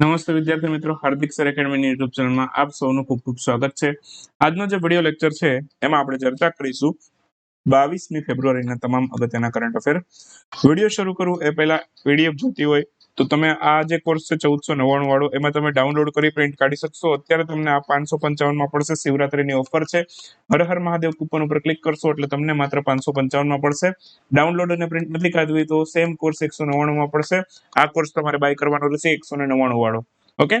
નમસ્તે વિદ્યાર્થી મિત્રો, હાર્દિક સર એકેડમીની યુટ્યુબ ચેનલમાં આપ સૌનું ખૂબ ખૂબ સ્વાગત છે. આજનો જે વીડિયો લેક્ચર છે, એમાં આપણે ચર્ચા કરીશું બાવીસમી ફેબ્રુઆરીના તમામ અગત્યના કરંટ અફેર વીડિયો શરૂ કરું, એ પહેલા પીડીએફ જોતી હોય તો તમે આ જે કોર્સ છે ચૌદસો નવ્વાણું વાળો, એમાં તમે ડાઉનલોડ કરી પ્રિન્ટ કાઢી શકશો. અત્યારે તમને આ પાંચસો પંચાવનમાં પડશે શિવરાત્રીની ઓફર છે. હર હર મહાદેવ કૂપન ઉપર ક્લિક કરશો એટલે તમને માત્ર પાંચસો પંચાવનમાં પડશે. ડાઉનલોડ અને પ્રિન્ટ નથી કાઢવી તો સેમ કોર્સ એકસો નવ્વાણુંમાં પડશે. આ કોર્સ તમારે બાય કરવાનો રહેશે એકસો ને નવ્વાણું વાળો. ઓકે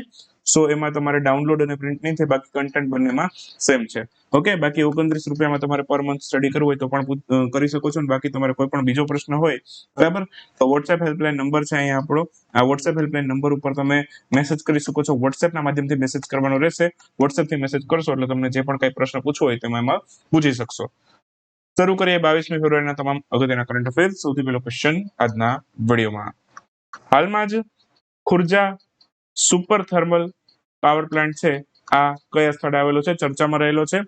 સો એમાં તમારે ડાઉનલોડ અને પ્રિન્ટ નહીં થાય, બાકી કન્ટેન્ટ બંનેમાં સેમ છે. ઓકે બાકી ઓગણત્રીસ રૂપિયામાં તમારે પર મંથ સ્ટડી કરવું હોય તો પણ કરી શકો છો અને બાકી તમારે કોઈ પણ બીજો પ્રશ્ન હોય, બરાબર? તો વોટ્સએપ હેલ્પલાઇન નંબર છે અહીંયા આપણો. આ વોટ્સએપ હેલ્પલાઇન નંબર ઉપર તમે મેસેજ કરી શકો છો. વોટ્સએપના માધ્યમથી મેસેજ કરવાનો રહેશે. વોટ્સએપથી મેસેજ કરશો એટલે તમને જે પણ કંઈ પ્રશ્ન પૂછવો હોય તમે એમાં પૂછી શકશો. શરૂ કરીએ બાવીસમી ફેબ્રુઆરીના તમામ અગત્યના કરંટ અફેર્સ સૌથી પહેલો ક્વેશ્ચન આજના વિડીયોમાં. હાલમાં જ Khurja super thermal power plant છે. આ કયા સ્થળે આવેલો છે? ચર્ચામાં રહેલો છે.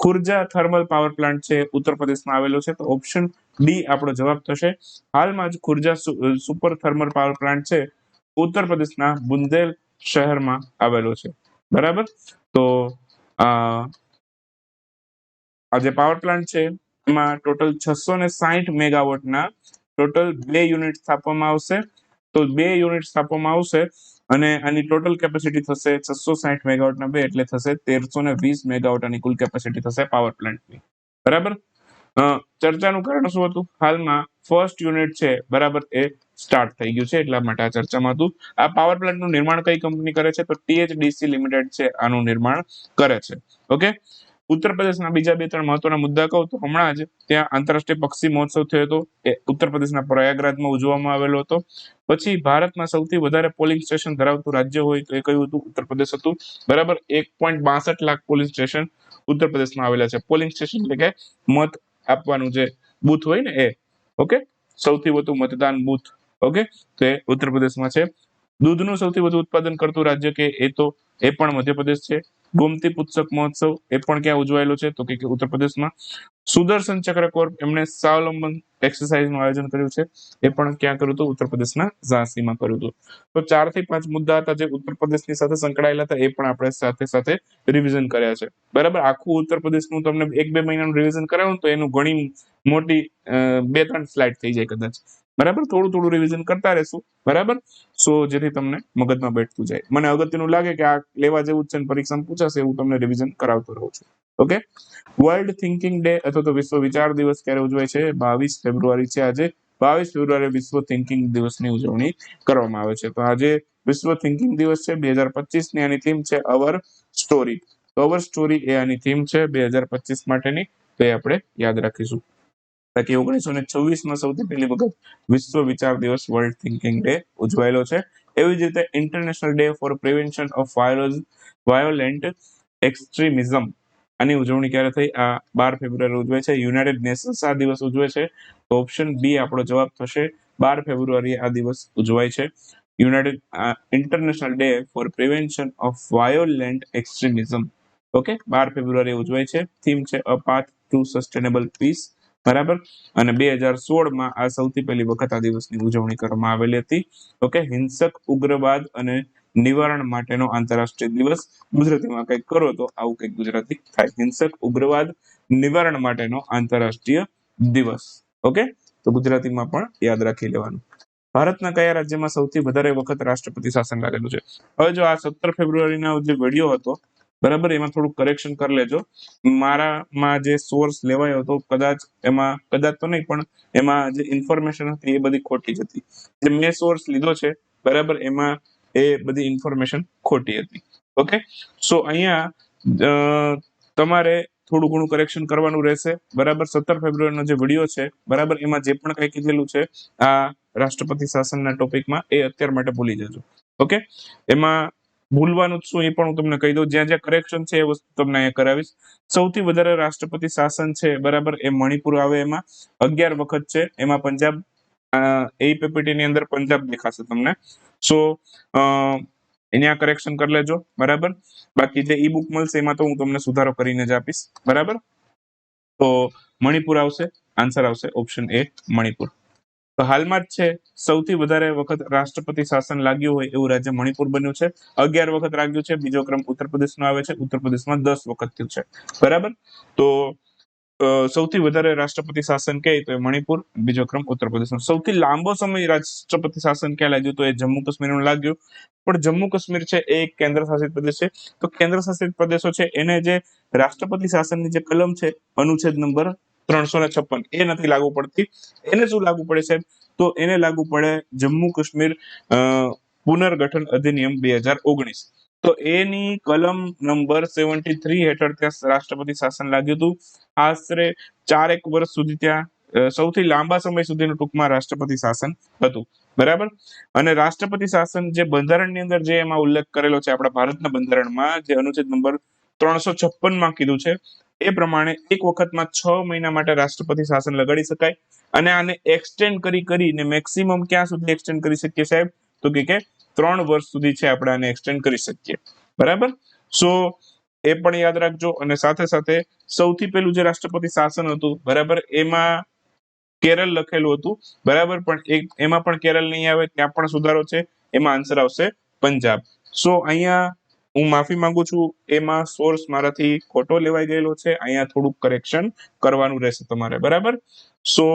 ખુર્જા થર્મલ પાવર પ્લાન્ટ છે ઉત્તર પ્રદેશમાં આવેલો છે. તો ઓપ્શન ડી આપણો જવાબ થશે. હાલમાં જ Khurja super thermal power plant છે ઉત્તર પ્રદેશના બુંદેલ શહેરમાં આવેલો છે. બરાબર? તો, આ જે પાવર પ્લાન્ટ છે, એમાં ટોટલ છસો ને સાહીઠ મેગાવોટના ટોટલ બે યુનિટ સ્થાપવામાં આવશે. તો બે યુનિટ સ્થાપવામાં આવશે અને આની ટોટલ કેપેસિટી થશે છસો સાહીઠ મેગાવોટના બે એટલે થશે તેરસો ને વીસ મેગાવોટ આની કુલ કેપેસિટી થશે પાવર પ્લાન્ટની બરાબર? ચર્ચાનું કારણ શું હતું? હાલમાં ફર્સ્ટ યુનિટ છે, બરાબર, એ સ્ટાર્ટ થઈ ગયું છે, એટલા માટે આ ચર્ચામાં હતું. આ પાવર પ્લાન્ટનું નિર્માણ કઈ કંપની કરે છે? તો ટીએચડીસી લિમિટેડ છે, આનું નિર્માણ કરે છે. ઓકે ઉત્તર પ્રદેશના બીજા બે, ત્રણ મહત્વના મુદ્દા કહું તો હમણાં જ ત્યાં આંતરરાષ્ટ્રીય પક્ષી મહોત્સવ થયો હતો. એ ઉત્તર પ્રદેશના પ્રયાગરાજમાં ઉજવવામાં આવેલો હતો. પછી ભારતમાં સૌથી વધારે પોલિંગ સ્ટેશન ધરાવતું રાજ્ય હોય તો એ કયું હતું? ઉત્તર પ્રદેશ હતું. બરાબર એક પોઈન્ટ બાસઠ લાખ પોલિંગ સ્ટેશન ઉત્તર પ્રદેશમાં આવેલા છે. પોલિંગ સ્ટેશન એટલે કે મત આપવાનું જે બૂથ હોય ને એ. ઓકે? સૌથી વધુ મતદાન બૂથ. ઓકે? તો એ ઉત્તર પ્રદેશમાં છે. દૂધનું સૌથી વધુ ઉત્પાદન કરતું રાજ્ય કે એ તો એ પણ મધ્યપ્રદેશ છે. ગોમતી પુસ્તક મહોત્સવ એ પણ ક્યાં ઉજવાયેલો છે? તો કે ઉત્તર પ્રદેશમાં સુદર્શન ચક્ર કોર્પ એમણે સ્વાવલંબન એક્સરસાઇઝનું આયોજન કર્યું છે. એ પણ ક્યાં કર્યું હતું? ઉત્તર પ્રદેશના ઝાંસીમાં કર્યું હતું. તો ચારથી પાંચ મુદ્દા હતા જે ઉત્તર પ્રદેશની સાથે સંકળાયેલા હતા, એ પણ આપણે સાથે સાથે રિવિઝન કર્યા છે. બરાબર? આખું ઉત્તર પ્રદેશનું તમને એક બે મહિનાનું રિવિઝન કરાવું તો એનું ઘણી મોટી બે ત્રણ સ્લાઇડ થઈ જાય કદાચ. બરાબર? થોડું થોડું રિવિઝન કરતા રહેશું. બરાબર? સો જેથી તમને મગજમાં બેઠતું જાય. મને અગત્યનું લાગે કે આ લેવા જેવું જ છે પરીક્ષામાં પૂછાશે એવું તમને રિવિઝન કરાવતો રહું છું. ઓકે વર્લ્ડ થિંકિંગ ડે અથવા તો વિશ્વ વિચાર દિવસ ક્યારે ઉજવાય છે? બાવીસ ફેબ્રુઆરી છે આજે. બાવીસ ફેબ્રુઆરી વિશ્વ થિંકિંગ દિવસની ઉજવણી કરવામાં આવે છે. તો આજે વિશ્વ થિંકિંગ દિવસ છે. બે હજાર પચીસની આની થીમ છે અવર સ્ટોરી તો અવર સ્ટોરી એ આની થીમ છે. બે હજાર પચીસ માટેની. તો એ આપણે યાદ રાખીશું. બાકી ઓગણીસો ને છવ્વીસમાં સૌથી પહેલી વખત વિશ્વ વિચાર દિવસ વર્લ્ડ થિંકિંગ ડે ઉજવાયેલો છે. એવી જ રીતે International Day for Prevention of Violent Extremism આની ઉજવણી ક્યારે થઈ? આ બાર ફેબ્રુઆરી ઉજવે છે. યુનાઇટેડ નેશન્સ આ દિવસ ઉજવે છે. તો ઓપ્શન બી આપણો જવાબ થશે. બાર ફેબ્રુઆરી આ દિવસ ઉજવાય છે. United International Day for Prevention of Violent Extremism okay બાર ફેબ્રુઆરી ઉજવાય છે. થીમ છે a path to sustainable peace બરાબર? અને બે હજાર સોળમાં આ સૌથી પહેલી વખત આ દિવસની ઉજવણી કરવામાં આવેલી હતી. ઓકે, હિંસક, ઉગ્રવાદ અને નિવારણ માટેનો આંતરરાષ્ટ્રીય દિવસ. ગુજરાતીમાં કંઈક કરો તો આવું કંઈક ગુજરાતી થાય. હિંસક, ઉગ્રવાદ, નિવારણ માટેનો આંતરરાષ્ટ્રીય દિવસ. ઓકે? તો ગુજરાતીમાં પણ યાદ રાખી લેવાનું. ભારતના કયા રાજ્યમાં સૌથી વધારે વખત રાષ્ટ્રપતિ શાસન લાગેલું છે? હવે જો આ સત્તર ફેબ્રુઆરીનો જે વીડિયો હતો બરાબર? એમાં થોડું કરેક્શન કરી લેજો. મારામાં જે સોર્સ લેવાયો હતો, કદાચ એમાં, કદાચ તો નહીં, પણ એમાં જે ઇન્ફોર્મેશન હતી એ બધી ખોટી જ હતી. જે મેં સોર્સ લીધો છે, બરાબર? એમાં એ બધી ઇન્ફોર્મેશન ખોટી હતી. ઓકે સો અહીંયા તમારે થોડું ઘણું કરેક્શન કરવાનું રહેશે, બરાબર? સત્તર ફેબ્રુઆરીનો જે વીડિયો છે, બરાબર? એમાં જે પણ કંઈ કીધેલું છે, આ રાષ્ટ્રપતિ શાસનના ટોપિકમાં એ અત્યાર માટે ભૂલી જજો. ઓકે એમાં ભૂલવાનું જ શું એ પણ હું તમને કહી દઉં. જ્યાં જ્યાં કરેક્શન છે એ વસ્તુ તમને અહીંયા કરાવીશ. સૌથી વધારે રાષ્ટ્રપતિ શાસન છે, બરાબર, એ મણિપુર આવે એમાં. અગિયાર વખત છે, એમાં પંજાબ એ પીપીટી ની અંદર પંજાબ દેખાશે તમને. સો અહીંયા કરેક્શન કરી લેજો, બરાબર? બાકી જે ઈ બુક મળશે એમાં તો હું તમને સુધારો કરીને જ આપીશ, બરાબર? તો મણિપુર આવશે આન્સર આવશે ઓપ્શન એ મણિપુર. હાલમાં જ છે, સૌથી વધારે વખત રાષ્ટ્રપતિ શાસન લાગ્યું હોય એવું રાજ્ય મણિપુર બન્યું છે. અગિયાર વખત લાગ્યું છે, બીજો ક્રમ ઉત્તર પ્રદેશનો આવે છે, ઉત્તર પ્રદેશમાં દસ વખત થયું છે. બરાબર? તો સૌથી વધારે રાષ્ટ્રપતિ શાસન કહે તો એ મણિપુર, બીજો ક્રમ ઉત્તર પ્રદેશનો. સૌથી લાંબો સમય રાષ્ટ્રપતિ શાસન ક્યાં લાગ્યું તો એ જમ્મુ કાશ્મીરનું લાગ્યું. પણ જમ્મુ કાશ્મીર છે, એ એક કેન્દ્ર શાસિત પ્રદેશ છે. તો કેન્દ્ર શાસિત પ્રદેશો છે, એને જે રાષ્ટ્રપતિ શાસનની જે કલમ છે, અનુચ્છેદ નંબર ત્રણસો ને છપ્પન. એ નથી લાગુ પડતી. એને શું લાગુ પડે સાહેબ? તો એને લાગુ પડે જમ્મુ કાશ્મીર પુનર્ગઠન અધિનિયમ બે હજાર ઓગણીસ. તો એની કલમ નંબર સેવન્ટી થ્રી હેઠળ ત્યાં રાષ્ટ્રપતિ શાસન લાગ્યું હતું. આશરે ચારેક વર્ષ સુધી ત્યાં સૌથી લાંબા સમય સુધીનું ટૂંકમાં રાષ્ટ્રપતિ શાસન હતું. બરાબર? અને રાષ્ટ્રપતિ શાસન જે બંધારણની અંદર જે એમાં ઉલ્લેખ કરેલો છે આપણા ભારતના બંધારણમાં, જે અનુચ્છેદ નંબર ત્રણસો છપ્પનમાં કીધું છે એ પ્રમાણે એક વખતમાં છ મહિના માટે રાષ્ટ્રપતિ શાસન લગાડી શકાય અને આને એક્સટેન્ડ કરી કરીને મેક્સિમમ ક્યાં સુધી એક્સટેન્ડ કરી શકીએ સાહેબ? તો કે ત્રણ વર્ષ સુધી છે આપણે આને એક્સટેન્ડ કરી શકીએ. બરાબર? સો એ પણ યાદ રાખજો અને સાથે સાથે સૌથી પહેલું જે રાષ્ટ્રપતિ શાસન હતું, બરાબર? એમાં કેરળ લખેલું હતું, બરાબર? પણ એમાં પણ કેરળ નહીં આવે, ત્યાં પણ સુધારો છે, એમાં આન્સર આવશે પંજાબ. સો અહીંયા હું માફી માંગુ છું, એમાં સોર્સ મારાથી ખોટો લેવાઈ ગયેલો છે, અહીંયા થોડુંક કરેક્શન કરવાનું રહેશે તમારે, બરાબર? સો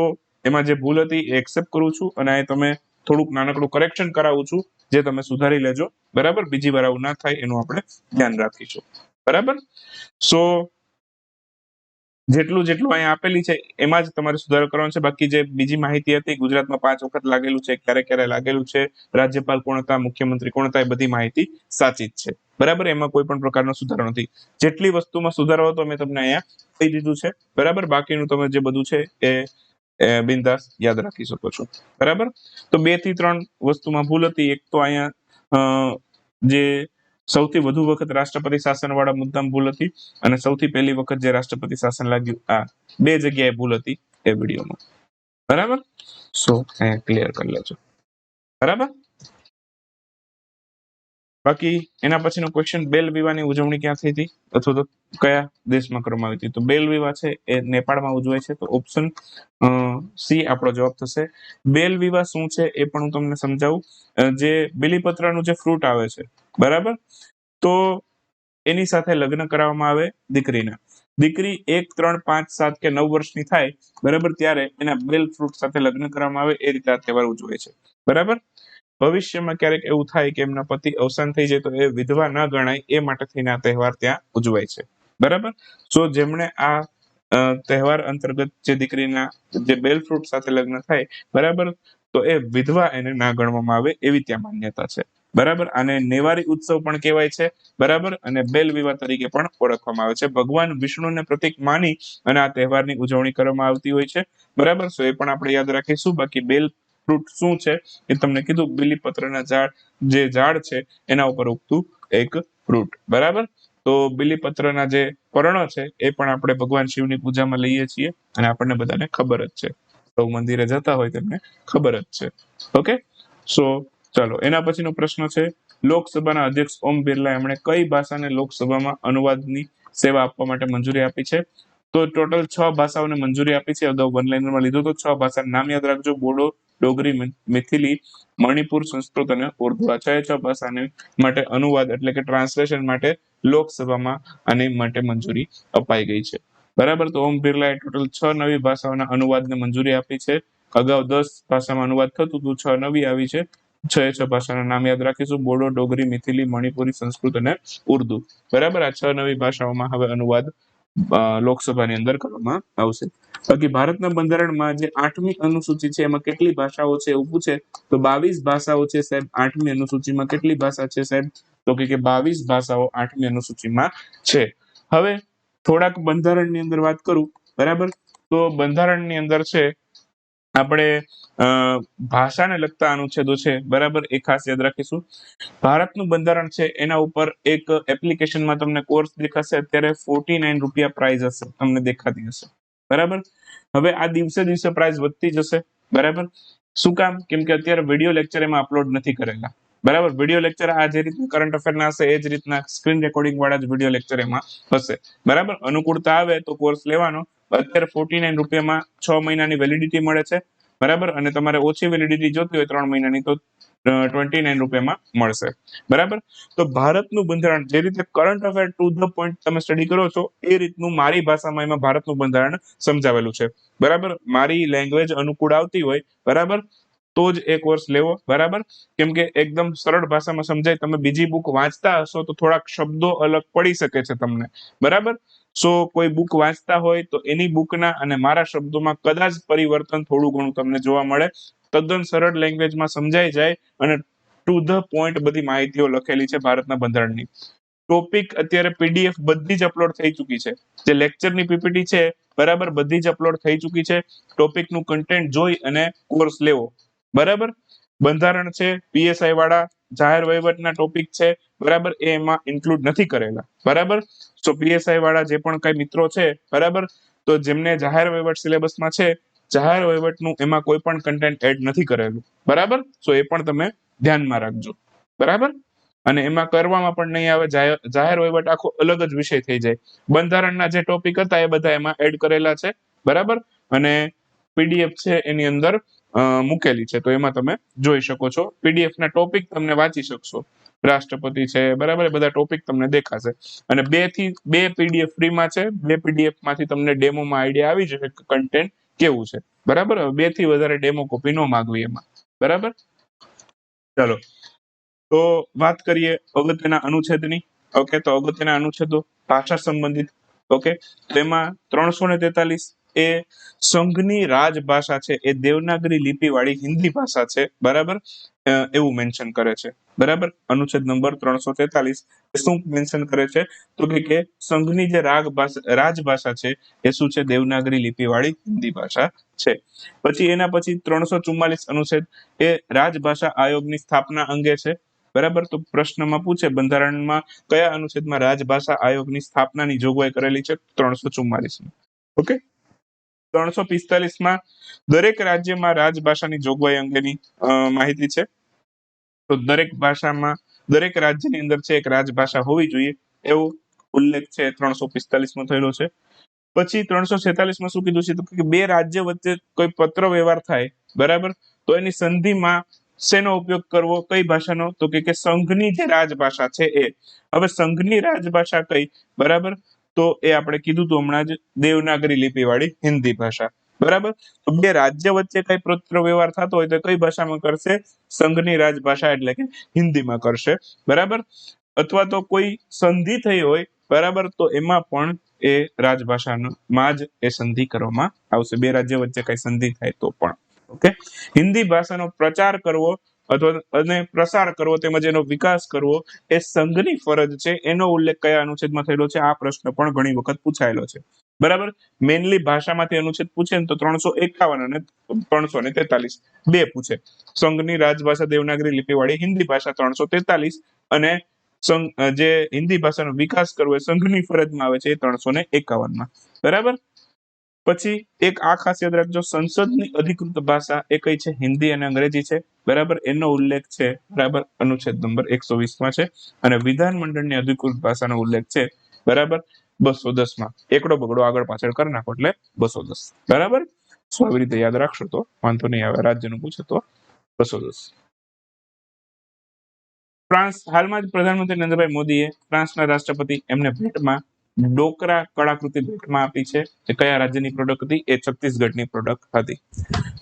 એમાં જે ભૂલ હતી એ એક્સેપ્ટ કરું છું અને અહીં તમે થોડુંક નાનકડું કરેક્શન કરાવું છું, જે તમે સુધારી લેજો, બરાબર? બીજી વાર આવું ના થાય, એનું આપણે ધ્યાન રાખીશું, બરાબર? સો જેટલું જેટલું અહીંયા આપેલી છે, એમાં જ તમારે સુધારો કરવાનો છે. બાકી જે બીજી માહિતી હતી, ગુજરાતમાં પાંચ વખત લાગેલું છે, ક્યારે ક્યારે લાગેલું છે, રાજ્યપાલ કોણ હતા, મુખ્યમંત્રી કોણ હતા, એ બધી માહિતી સાચી જ છે. બરાબર? એમાં કોઈ પણ પ્રકારનો સુધારો નથી. જેટલી વસ્તુમાં સુધારો હતો, મેં તમને અહીંયા કહી દીધું છે. બરાબર? બાકીનું તમે જે બધું છે, એ બિંદાસ યાદ રાખી શકો છો. બરાબર? તો બેથી ત્રણ વસ્તુમાં ભૂલ હતી. એક તો અહીંયા જે સૌથી વધુ વખત રાષ્ટ્રપતિ શાસન વાળા મુદ્દામાં ભૂલ હતી અને સૌથી પહેલી વખત જે રાષ્ટ્રપતિ શાસન લાગ્યું, આ બે જગ્યાએ ભૂલ હતી એ વિડીયોમાં. બરાબર? સો ક્લિયર કરી લેજો. બરાબર? બાકી એના પછીનો ક્વેશ્ચન બેલ વિવાહની ઉજવણી ક્યાં થઈ હતી? અથવા તો કયા દેશમાં કરવામાં આવી હતી? તો બેલ વિવાહ છે એ નેપાળમાં ઉજવાય છે. તો ઓપ્શન સી આપણો જવાબ થશે. બેલ વિવાહ શું છે એ પણ હું તમને સમજાવું. જે બિલીપત્રનું જે ફ્રૂટ આવે છે, બરાબર? તો એની સાથે લગ્ન કરાવવામાં આવે દીકરીના. દીકરી એક, ત્રણ, પાંચ, સાત કે નવ વર્ષની થાય, બરાબર? ત્યારે એના બેલ ફ્રૂટ સાથે લગ્ન કરવામાં આવે, એ રીતે આ તહેવાર ઉજવાય છે. બરાબર? ભવિષ્યમાં ક્યારેક એવું થાય કે એમના પતિ અવસાન થઈ જાય તો એ વિધવા ન ગણાય, એ માટે થઈને આ તહેવાર ત્યાં ઉજવાય છે. બરાબર? સો જેમણે આ તહેવાર અંતર્ગત જે દીકરીના જે બેલ ફ્રૂટ સાથે લગ્ન થાય, બરાબર? તો એ વિધવા એને ના ગણવામાં આવે એવી ત્યાં માન્યતા છે. બરાબર? આને નેવારી ઉત્સવ પણ કહેવાય છે, બરાબર? અને બેલ વિવાહ તરીકે પણ ઓળખવામાં આવે છે. ભગવાન વિષ્ણુને પ્રતિક માની અને આ તહેવારની ઉજવણી કરવામાં આવતી હોય છે, બરાબર? સો એ પણ આપણે યાદ રાખીશું. બાકી બેલ ફ્રૂટ શું છે? એ તમને કીધું, બીલીપત્રના ઝાડ. જે ઝાડ છે, એના ઉપર ઉગતું એક ફ્રૂટ બરાબર? તો બીલીપત્રના જે પર્ણો છે, એ પણ આપણે ભગવાન શિવની પૂજામાં લઈએ છીએ અને આપણને બધાને ખબર જ છે. સૌ મંદિરે જતા હોય તેમને ખબર જ છે. ઓકે? સો, ચાલો, એના પછીનો પ્રશ્ન છે. લોકસભાના અધ્યક્ષ ઓમ બિરલા એમણે કઈ ભાષાને લોકસભામાં અનુવાદની સેવા આપવા માટે મંજૂરી આપી છે? તો ટોટલ છ ભાષાઓને મંજૂરી આપી છે. અગાઉ વન લાઇનરમાં લીધું તો છ ભાષાનું નામ યાદ રાખજો. બોડો, ડોગરી મિથિલી, મણિપુર સંસ્કૃત અને ઉર્દુ. આ છ છ ભાષાને માટે અનુવાદ એટલે કે ટ્રાન્સલેશન માટે લોકસભામાં આની માટે મંજૂરી અપાઈ ગઈ છે. બરાબર? તો ઓમ બિરલાએ ટોટલ છ નવી ભાષાઓના અનુવાદને મંજૂરી આપી છે. અગાઉ દસ ભાષામાં અનુવાદ થતું હતું. છ નવી આવી છે. છ છ ભાષાના નામ યાદ રાખીશું. બોડો, ડોગરી, મિથિલી, મણિપુરી, સંસ્કૃત અને ઉર્દુ. બરાબર? આ છ નવી ભાષાઓમાં હવે અનુવાદ લોકસભાની અંદર કરવામાં આવશે. બાકી ભારતના બંધારણમાં જે આઠમી અનુસૂચિ છે, એમાં કેટલી ભાષાઓ છે એવું પૂછે, તો બાવીસ ભાષાઓ છે સાહેબ આઠમી અનુસૂચિમાં કેટલી ભાષા છે સાહેબ? તો કે બાવીસ ભાષાઓ આઠમી અનુસૂચિમાં છે. હવે થોડાક બંધારણની અંદર વાત કરું, બરાબર? તો બંધારણની અંદર છે આપણે ભાષાને લગતા અનુચ્છેદો છે. બરાબર? એ ખાસ યાદ રાખીશું. ભારતનું બંધારણ છે, એના ઉપર એક એપ્લિકેશનમાં તમને કોર્સ દેખાશે. અત્યારે ફોર્ટી નાઇન રૂપિયા પ્રાઇઝ હશે. તમને દેખાતી હશે. બરાબર? હવે આ દિવસે દિવસે પ્રાઇઝ વધતી જશે. બરાબર? શું કામ? કેમ કે અત્યારે વીડિયો લેક્ચર એમાં અપલોડ નથી કરેલા. બરાબર વીડિયો લેક્ચર આ જે રીતના કરંટ અફેરના હશે, એ જ રીતના સ્ક્રીન રેકોર્ડિંગ વાળા જ વીડિયો લેક્ચર એમાં હશે. બરાબર? અનુકૂળતા આવે તો કોર્સ લેવાનો. અત્યારે ફોર્ટી નાઇન રૂપિયામાં છ મહિનાની વેલિડિટી મળે છે. બરાબર? અને તમારે ઓછી વેલિડિટી જોતી હોય ત્રણ મહિનાની તો ટ્વેન્ટી નાઇન રૂપિયામાં મળશે. બરાબર? તો ભારતનું બંધારણ જે રીતે current affair to the point તમે સ્ટડી કરો છો, એ રીતનું મારી ભાષામાં એમાં ભારતનું બંધારણ સમજાવેલું છે. બરાબર? મારી લેંગ્વેજ અનુકૂળ આવતી હોય. બરાબર? તો જ એ કોર્સ લેવો, બરાબર? કેમ કે એકદમ સરળ ભાષામાં સમજાય, તમે બીજી બુક વાંચતા હશો તો થોડાક શબ્દો અલગ પડી શકે છે તમને, બરાબર? સો કોઈ બુક વાંચતા હોય તો એની બુકના અને મારા શબ્દોમાં કદાચ પરિવર્તન થોડું ઘણું તમને જોવા મળે. તદ્દન સરળ લેંગ્વેજમાં સમજાઈ જાય અને ટુ ધ પોઈન્ટ બધી માહિતીઓ લખેલી છે ભારતના બંધારણની. ટોપિક અત્યારે પીડીએફ બધી જ અપલોડ થઈ ચૂકી છે. જે લેક્ચરની પીપીટી છે, બરાબર? બધી જ અપલોડ થઈ ચૂકી છે. ટોપિકનું કન્ટેન્ટ જોઈ અને કોર્સ લેવો. બરાબર? બંધારણ છે પીએસઆઈ વાળા જાહેર વહીવટના ટોપિક છે, બરાબર? એ એમાં ઇન્ક્લુડ નથી કરેલા. બરાબર? સો પીએસઆઈ વાળા જે પણ કઈ મિત્રો છે, બરાબર? તો જેમને જાહેર વહીવટ સિલેબસમાં છે, જાહેર વહીવટનું એમાં કોઈ પણ કન્ટેન્ટ એડ નથી કરેલું. બરાબર? સો એ પણ તમે ધ્યાનમાં રાખજો. બરાબર? અને એમાં કરવામાં પણ નહીં આવે, જાહેર વહીવટ આખો અલગ જ વિષય થઈ જાય. બંધારણના જે ટોપિક હતા એ બધા એમાં એડ કરેલા છે. બરાબર? અને પીડીએફ છે એની અંદર મૂકેલી છે. તો એમાં તમે જોઈ શકો છો. પીડીએફ ના ટોપિક તમને વાંચી શકશો. રાષ્ટ્રપતિ છે, બરાબર? બધા ટોપિક તમને દેખાશે. અને બેથી બે પીડીએફ ફ્રીમાં છે. બે પીડીએફમાંથી તમને ડેમોમાં આઈડિયા આવી જશે કે કન્ટેન્ટ કેવું છે. બરાબર? બેથી વધારે ડેમો કોપી ન માંગવી એમાં. બરાબર? ચલો. તો વાત કરીએ અગત્યના અનુચ્છેદની. ઓકે તો અગત્યના અનુચ્છેદો ભાષા સંબંધિત. ઓકે તેમાં ત્રણસો ને તેતાલીસ એ સંઘની રાજભાષા છે, એ દેવનાગરી લિપિ વાળી હિન્દી ભાષા છે, બરાબર? એવું મેન્શન કરે છે, બરાબર? અનુચ્છેદ નંબર ત્રણસો તેતાલીસ શું મેન્શન કરે છે? તો કે સંઘની જે રાગ રાજભાષા છે, એ શું છે? દેવનાગરી લિપિ વાળી હિન્દી ભાષા છે. પછી એના પછી ત્રણસો ચુમ્માલીસ અનુચ્છેદ, એ રાજભાષા આયોગની સ્થાપના અંગે છે, બરાબર? તો પ્રશ્નમાં પૂછે, બંધારણમાં કયા અનુચ્છેદમાં રાજભાષા આયોગની સ્થાપનાની જોગવાઈ કરેલી છે? ત્રણસો ચુમ્માલીસ ઓકે? ત્રણસો પિસ્તાલીસમાં દરેક રાજ્યમાં રાજભાષાની જોગવાઈ અંગેની માહિતી છે. તો દરેક ભાષામાં, દરેક રાજ્યની અંદર છે એક રાજભાષા હોવી જોઈએ એવો ઉલ્લેખ છે ત્રણસો પિસ્તાલીસમાં થયેલો છે. પછી ત્રણસો છેતાલીસમાં શું કીધું છે? કે બે રાજ્ય વચ્ચે કોઈ પત્ર વ્યવહાર થાય, બરાબર? તો એની સંધિમાં શેનો ઉપયોગ કરવો, કઈ ભાષાનો? તો કે સંઘની જે રાજભાષા છે એ. હવે સંઘની રાજભાષા કઈ, બરાબર? તો એ આપણે કીધું હતું હમણાં જ દેવનાગરી લિપિ વાળી હિન્દી ભાષા. બરાબર? તો બે રાજ્ય વચ્ચે કઈ પત્ર વ્યવહાર થતો હોય તો કઈ ભાષામાં કરશે? સંઘની રાજભાષા એટલે કે હિન્દીમાં કરશે. બરાબર? અથવા તો કોઈ સંધિ થઈ હોય, બરાબર? તો એમાં પણ એ રાજભાષાનો માં જ એ સંધિ કરવામાં આવશે. બે રાજ્ય વચ્ચે કઈ સંધિ થાય તો પણ. ઓકે? હિન્દી ભાષાનો પ્રચાર કરવો અથવા અને પ્રસાર કરવો તેમજ એનો વિકાસ કરવો એ સંઘની ફરજ છે. એનો ઉલ્લેખ કયા અનુચ્છેદમાં થયેલો છે? આ પ્રશ્ન પણ ઘણી વખત પૂછાયેલો છે. બરાબર? મેનલી ભાષામાંથી અનુચ્છેદ પૂછે ને તો ત્રણસો એકાવન અને ત્રણસો ને તેતાલીસ. બે પૂછે. સંઘની રાજભાષા દેવનાગરી લિપિવાળી હિન્દી ભાષા ત્રણસો તેતાલીસ અને સંઘ, જે હિન્દી ભાષાનો વિકાસ કરવો એ સંઘની ફરજમાં આવે છે એ ત્રણસો ને એકાવનમાં. બરાબર? પછી એક આ ખાસ રાખજો, સંસદની અધિકૃત ભાષા એ કઈ છે? હિન્દી અને અંગ્રેજી છે. બરાબર? એનો ઉલ્લેખ છે, બરાબર? અનુચ્છેદ નંબર એકસો વીસમાં છે. અને વિધાનમંડળની અધિકૃત ભાષાનો ઉલ્લેખ છે, બરાબર? બસો દસમાં એકડો બગડો આગળ પાછળ કરી નાખો એટલે બસો દસ. બરાબર? સો આવી રીતે યાદ રાખશો તો વાંધો નહીં આવે. રાજ્યનું પૂછે તો બસો દસ. ફ્રાન્સ. હાલમાં જ પ્રધાનમંત્રી નરેન્દ્રભાઈ મોદીએ ફ્રાન્સના રાષ્ટ્રપતિ એમને ભેટમાં ડોકરા કળાકૃતિ ભેટમાં આપી છે એ કયા રાજ્યની પ્રોડક્ટ હતી? એ છત્તીસગઢની પ્રોડક્ટ હતી.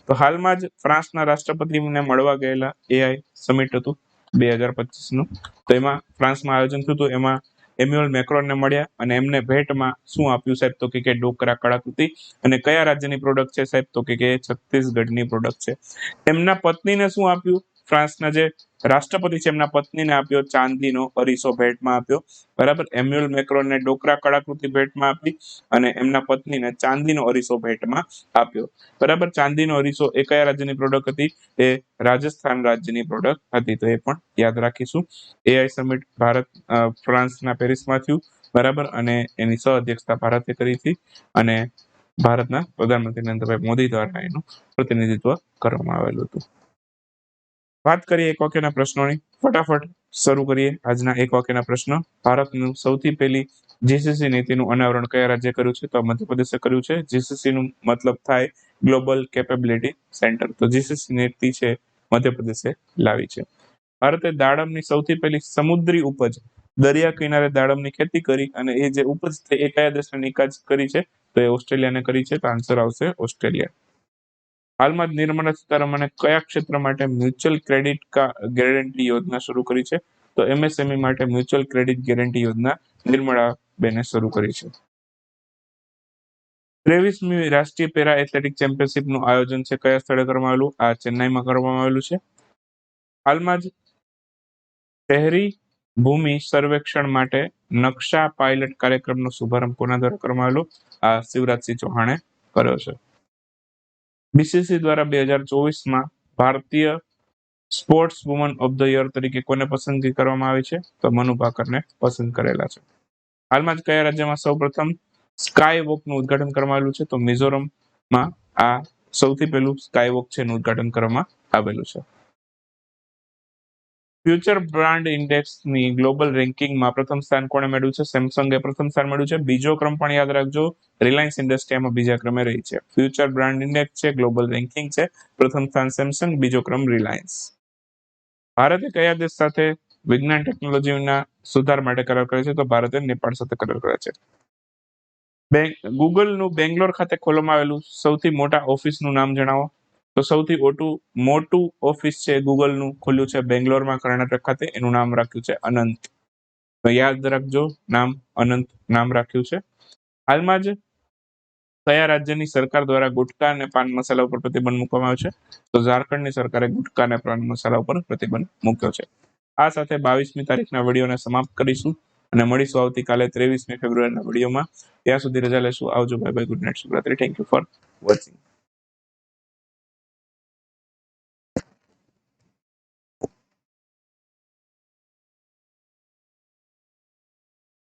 તો હાલમાં જ ફ્રાન્સના રાષ્ટ્રપતિને મળવા ગયેલા એઆઈ સમિટ હતું બે હજાર પચીસનું તો એમાં ફ્રાન્સમાં આયોજન થયું હતું. એમાં એમ્યુઅલ મેક્રોનને મળ્યા અને એમને ભેટમાં શું આપ્યું સાહેબ? તો કે ડોકરા કળાકૃતિ. અને કયા રાજ્યની પ્રોડક્ટ છે સાહેબ? તો કે છત્તીસગઢની પ્રોડક્ટ છે. એમના પત્નીને શું આપ્યું? ફ્રાન્સના જે રાષ્ટ્રપતિ છે, એમના પત્નીને આપ્યો, ચાંદીનો અરીસો ભેટમાં આપ્યો. બરાબર? એમ્યુઅલ મેક્રોનને ડોકરા કળાકૃતિ ભેટમાં આપી અને એમના પત્નીને ચાંદીનો અરીસો ભેટમાં આપ્યો. બરાબર? ચાંદીનો અરીસો એ કયા રાજ્યની પ્રોડક્ટ હતી? એ રાજસ્થાન રાજ્યની પ્રોડક્ટ હતી. તો એ પણ યાદ રાખીશું. એઆઈ સમિટ ભારત ફ્રાન્સના પેરિસમાં થયું. બરાબર? અને એની સહ અધ્યક્ષતા ભારતે કરી હતી. અને ભારતના પ્રધાનમંત્રી નરેન્દ્રભાઈ મોદી દ્વારા એનું પ્રતિનિધિત્વ કરવામાં આવેલું હતું. વાત કરીએ એક વાક્યના પ્રશ્નોની. ફટાફટ શરૂ કરીએ આજના એક વાક્યના પ્રશ્ન. ભારતનું સૌથી પહેલી જીસીસી નીતિનું અનાવરણ કયા રાજ્ય કર્યું છે? તો મધ્યપ્રદેશે કર્યું છે. જીસીસી નું મતલબ થાય ગ્લોબલ કેપેબિલિટી સેન્ટર તો જીસીસી નીતિ છે મધ્યપ્રદેશે લાવી છે. ભારતે દાડમની સૌથી પહેલી સમુદ્રી ઉપજ, દરિયા કિનારે દાડમની ખેતી કરી અને એ જે ઉપજ છે એ કયા દેશને નિકાસ કરી છે, તો એ ઓસ્ટ્રેલિયાને કરી છે. તો આન્સર આવશે ઓસ્ટ્રેલિયા. હાલમાં જ સીતારમણે કયા ક્ષેત્ર માટે મ્યુચ્યુઅલ ક્રેડિટ ગેરંટી યોજના શરૂ કરી છે? તો એમએસએમઈ માટે મ્યુચ્યુઅલ ક્રેડિટ ગેરંટી યોજના નિર્મળા બેને શરૂ કરી છે. ત્રેવીસમી રાષ્ટ્રીય પેરા એથ્લેટિક ચેમ્પિયનશિપનું આયોજન છે કયા સ્થળે કરવામાં આવેલું? આ ચેન્નાઈમાં કરવામાં આવેલું છે. હાલમાં જ શહેરી ભૂમિ સર્વેક્ષણ માટે નકશા પાયલટ કાર્યક્રમનો શુભારંભ કોના દ્વારા કરવામાં આવેલો? આ શિવરાજસિંહ ચૌહાણે કર્યો છે. બીસીસી દ્વારા બે હજાર ચોવીસમાં ભારતીય sports woman of the year તરીકે કોને પસંદગી કરવામાં આવી છે? તો મનુ ભાકરને પસંદ કરેલા છે. હાલમાં જ કયા રાજ્યમાં સૌપ્રથમ સ્કાય વોકનું ઉદ્ઘાટન કરવામાં આવેલું છે? તો મિઝોરમમાં આ સૌથી પહેલું સ્કાય વોક છે એનું ઉદ્ઘાટન કરવામાં આવેલું છે. ફ્યુચર બ્રાન્ડ ઇન્ડેક્સની ગ્લોબલ રેન્કિંગમાં પ્રથમ સ્થાન કોણે મેળવ્યું છે? સેમસંગે પ્રથમ સ્થાન મેળવ્યું છે. બીજો ક્રમ પણ યાદ રાખજો. રિલાયન્સ ઇન્ડસ્ટ્રીમાં બીજા ક્રમે રહી છે. ફ્યુચર બ્રાન્ડ ઇન્ડેક્સ છે ગ્લોબલ રેન્કિંગ છે. પ્રથમ સ્થાન સેમસંગ બીજો ક્રમ રિલાયન્સ ભારતે કયા દેશ સાથે વિજ્ઞાન ટેકનોલોજીના સુધાર માટે કરાર કરે છે? તો ભારતે નેપાળ સાથે કરાર કરે છે. બેંક ગૂગલનું બેંગ્લોર ખાતે ખોલવામાં આવેલું સૌથી મોટા ઓફિસનું નામ જણાવો. તો સૌથી મોટું મોટું ઓફિસ છે ગૂગલનું ખુલ્યું છે બેંગ્લોરમાં કર્ણાટક ખાતે, એનું નામ રાખ્યું છે અનંત. તો યાદ રાખજો, નામ અનંત નામ રાખ્યું છે. હાલમાં જ કયા રાજ્યની સરકાર દ્વારા ગુટકા અને પાન મસાલા ઉપર પ્રતિબંધ મૂકવામાં આવ્યો છે? તો ઝારખંડની સરકારે ગુટકા અને પાન મસાલા ઉપર પ્રતિબંધ મૂક્યો છે. આ સાથે બાવીસમી તારીખના વિડીયોને સમાપ્ત કરીશું અને મળીશું આવતીકાલે ત્રેવીસમી ફેબ્રુઆરીના વિડીયોમાં. ત્યાં સુધી રજા લેશું. આવજો, bye bye, good night, શુભરાત્રી. Thank you for watching